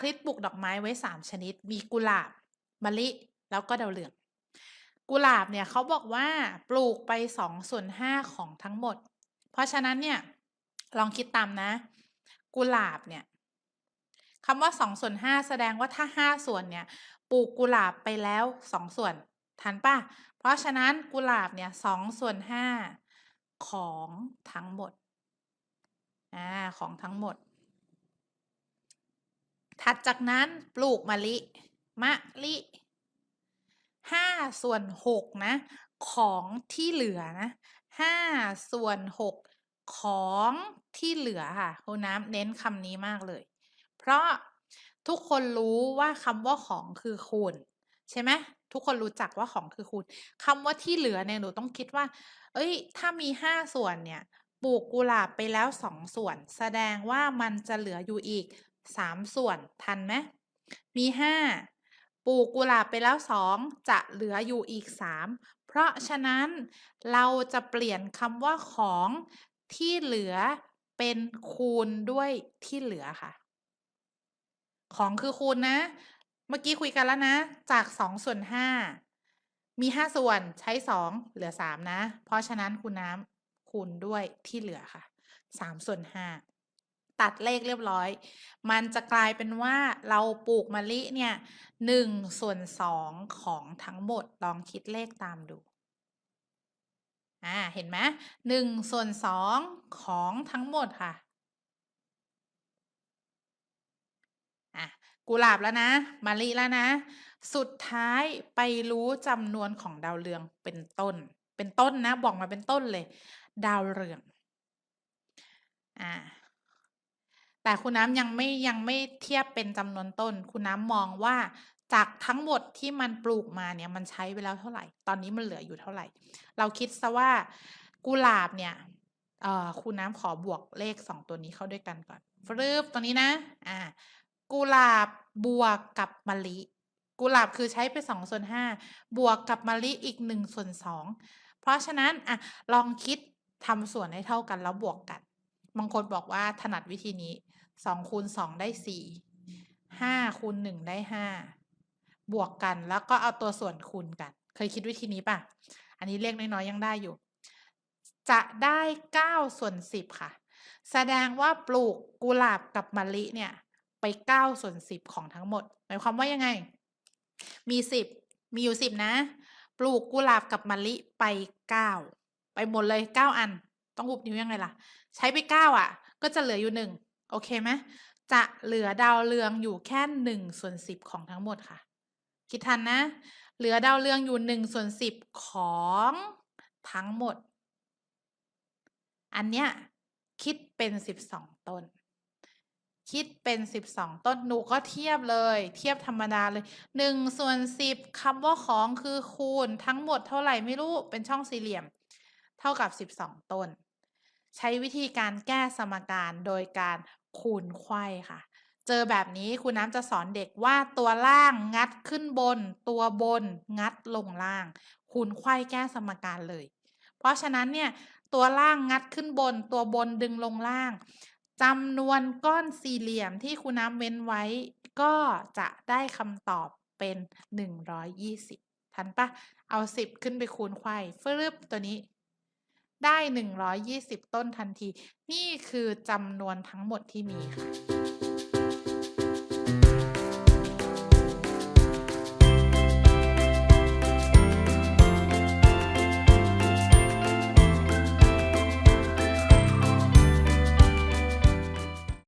คริสปลูกดอกไม้ไว้ 3 ชนิด มีกุหลาบมะลิ แล้วก็ดาวเรืองกุหลาบเนี่ยเขาบอกว่าปลูกไป2ส่วน5ของทั้งหมด เพราะฉะนั้นเนี่ยลองคิดตามนะ กุหลาบเนี่ยคำว่า2ส่วน5แสดงว่าถ้า 5 ส่วนเนี่ยปลูกกุหลาบไปแล้ว 2 ส่วนทันป่ะ เพราะฉะนั้นกุหลาบเนี่ย2ส่วน5ของทั้งหมดอ่าของทั้งหมด ถัดจากนั้นปลูกมะลิ มะลิ5ส่วน6นะ ของที่เหลือนะ5ส่วน6ของที่เหลือค่ะคุณน้ำเน้นคำนี้มากเลย เพราะทุกคนรู้ว่าคำว่าของคือคูณใช่ไหมทุกคนรู้จักว่าของคือคูณคำว่าที่เหลือเนี่ยหนูต้องคิดว่า เอ้ย ถ้ามี5ส่วนเนี่ยปลูกกุหลาบไปแล้ว2ส่วน แสดงว่ามันจะเหลืออยู่อีก 3ส่วนทันไหมมี5ปลูกกุหลาบไปแล้ว2จะเหลืออยู่อีก3เพราะฉะนั้นเราจะเปลี่ยนคำว่าของที่เหลือเป็นคูณด้วยที่เหลือค่ะ ของคือคูณนะ เมื่อกี้คุยกันแล้วนะ จาก2ส่วน5มี5ส่วนใช้2เหลือ3นะ เพราะฉะนั้นคุณน้ำคูณด้วยที่เหลือค่ะ3ส่วน5 ตัดเลขเรียบร้อย มันจะกลายเป็นว่าเราปลูกมะลิเนี่ย1ส่วน2ของทั้งหมดลองคิดเลขตามดู อ่า เห็นไหม1ส่วน2ของทั้งหมดค่ะ อะ กุหลาบแล้วนะมะลิแล้วนะ สุดท้ายไปรู้จำนวนของดาวเรืองเป็นต้น เป็นต้นนะ บอกมาเป็นต้นเลย ดาวเรือง อ่า แต่คุณน้ำยังไม่ยังไม่เทียบเป็นจำนวนต้น คุณน้ำมองว่าจากทั้งหมดที่มันปลูกมาเนี่ยมันใช้ไปแล้วเท่าไหร่ ตอนนี้มันเหลืออยู่เท่าไหร่ เราคิดซะว่ากุหลาบเนี่ยคุณน้ำขอบวกเลข2ตัวนี้เข้าด้วยกันก่อนฟรึบตัวนี้นะ อ่า กุหลาบบวกกับมะลิ กุหลาบคือใช้ไป2ส่วน5บวกกับมะลิอีก1ส่วน2เพราะฉะนั้นอะลองคิดทำส่วนให้เท่ากันแล้วบวกกันบางคนบอกว่าถนัดวิธีนี้ 2คูณ2ได้4 5คูณ1ได้5บวกกันแล้วก็เอาตัวส่วนคูณกัน เคยคิดวิธีนี้ป่ะ อันนี้เลขน้อยๆยังได้อยู่ จะได้9ส่วน10ค่ะ แสดงว่าปลูกกุหลาบกับมะลิเนี่ย ไป9ส่วน10ของทั้งหมด หมายความว่ายังไง มี10มีอยู่10นะ ปลูกกุหลาบกับมะลิไป9ไปหมดเลย9อัน ต้องหุบนิ้วยังไงล่ะ ใช้ไป9อะ ก็จะเหลืออยู่1 โอเคไหมจะเหลือดาวเรืองอยู่แค่1ส่วน10ของทั้งหมดค่ะ คิดทันนะ เหลือดาวเรืองอยู่1ส่วน10ของทั้งหมด อันเนี้ยคิดเป็น12ต้น คิดเป็น12ต้น หนูก็เทียบเลย เทียบธรรมดาเลย1ส่วน10คำว่าของคือคูณทั้งหมดเท่าไหร่ไม่รู้ เป็นช่องสี่เหลี่ยม เท่ากับ12ต้น ใช้วิธีการแก้สมการโดยการ คูณไขว้ค่ะ เจอแบบนี้ครูน้ำจะสอนเด็กว่าตัวล่างงัดขึ้นบน ตัวบนงัดลงล่าง คูณไขว้แก้สมการเลย เพราะฉะนั้นเนี่ยตัวล่างงัดขึ้นบน ตัวบนดึงลงล่างจำนวนก้อนสี่เหลี่ยมที่ครูน้ำเว้นไว้ ก็จะได้คำตอบเป็น 120 ทันปะเอา 10 ขึ้นไปคูณไขว้ฟรึบตัวนี้ ได้ 120 ต้นทันที นี่คือจำนวนทั้งหมดที่มีค่ะ